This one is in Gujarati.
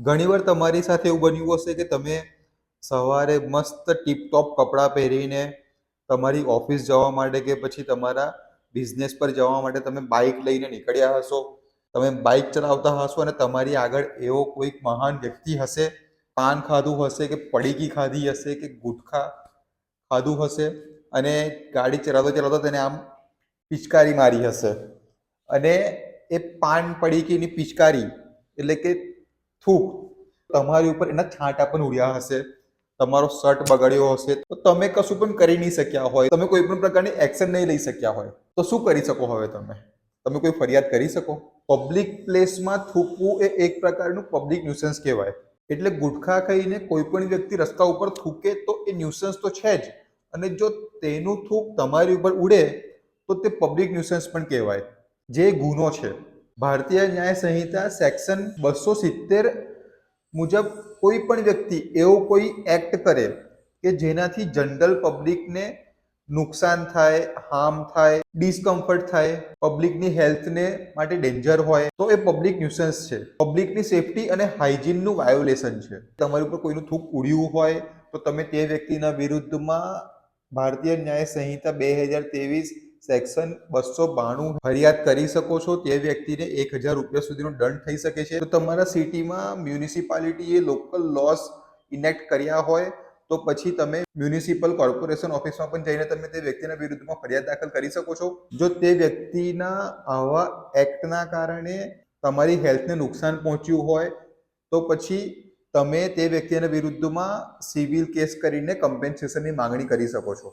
ઘણીવાર તમારી સાથે એવું બન્યું હશે કે તમે સવારે મસ્ત ટીપટોપ કપડાં પહેરીને તમારી ઓફિસ જવા માટે કે પછી તમારા બિઝનેસ પર જવા માટે તમે બાઇક લઈને નીકળ્યા હશો, તમે બાઇક ચલાવતા હશો અને તમારી આગળ એવો કોઈક મહાન વ્યક્તિ હશે, પાન ખાધું હશે કે પડીકી ખાધી હશે કે ગુટખા ખાધું હશે અને ગાડી ચલાવતા ચલાવતા તેને આમ પિચકારી મારી હશે. અને એ પાન પડીકીની પિચકારી એટલે કે થૂક. તમારી ઉપર એના છાંટા પણ ઉડ્યા હશે. તમારો શર્ટ બગડ્યો હશે. તો તમે કશું પણ કરી નહીં શક્યા હોય. તમે કોઈ પણ પ્રકારની એક્શન નહીં લઈ શક્યા હોય. તો શું કરી શકો હવે તમે? તમે કોઈ ફરિયાદ કરી શકો? પબ્લિક પ્લેસમાં થૂકવું એ એક પ્રકારનું પબ્લિક ન્યુસન્સ કહેવાય. એટલે ગુટખા ખાઈને કોઈ પણ વ્યક્તિ રસ્તા ઉપર થૂકે તો એ ન્યુસન્સ તો છે જ. અને જો તેનું થૂક તમારી ઉપર ઉડે, તો તે પબ્લિક ન્યુસન્સ પણ કહેવાય. જે ગુનો છે ભારતીય ન્યાય સંહિતા સેક્શન બસો સિત્તેર મુજબ કોઈ પણ વ્યક્તિ એવો કોઈ એક્ટ કરે કે જેનાથી જનરલ પબ્લિકને નુકસાન થાય, હાર્મ થાય, ડિસ્કમ્ફર્ટ થાય, પબ્લિકની હેલ્થને માટે ડેન્જર હોય, તો એ પબ્લિક ન્યુસન્સ છે. પબ્લિકની સેફટી અને હાઇજીનનું વાયોલેશન છે. તમારી ઉપર કોઈનું થૂક ઉડ્યું હોય, તો તમે તે વ્યક્તિના વિરુદ્ધમાં ભારતીય ન્યાય સંહિતા બે હજાર ત્રેવીસ સેક્શન બસો બાણું ફરિયાદ કરી શકો છો તે વ્યક્તિને એક હજાર રૂપિયા સુધીનો દંડ થઈ શકે છે. તો તમારા સિટીમાં મ્યુનિસિપાલિટીએ લોકલ લોસ ઇનેક્ટ કર્યા હોય તો પછી તમે મ્યુનિસિપલ કોર્પોરેશન ઓફિસમાં પણ જઈને તમે તે વ્યક્તિના વિરુદ્ધમાં ફરિયાદ દાખલ કરી શકો છો. જો તે વ્યક્તિના આવા એક્ટના કારણે તમારી હેલ્થને નુકસાન પહોંચ્યું હોય તો પછી તમે તે વ્યક્તિના વિરુદ્ધમાં સિવિલ કેસ કરીને કમ્પેન્સેશનની માંગણી કરી શકો છો.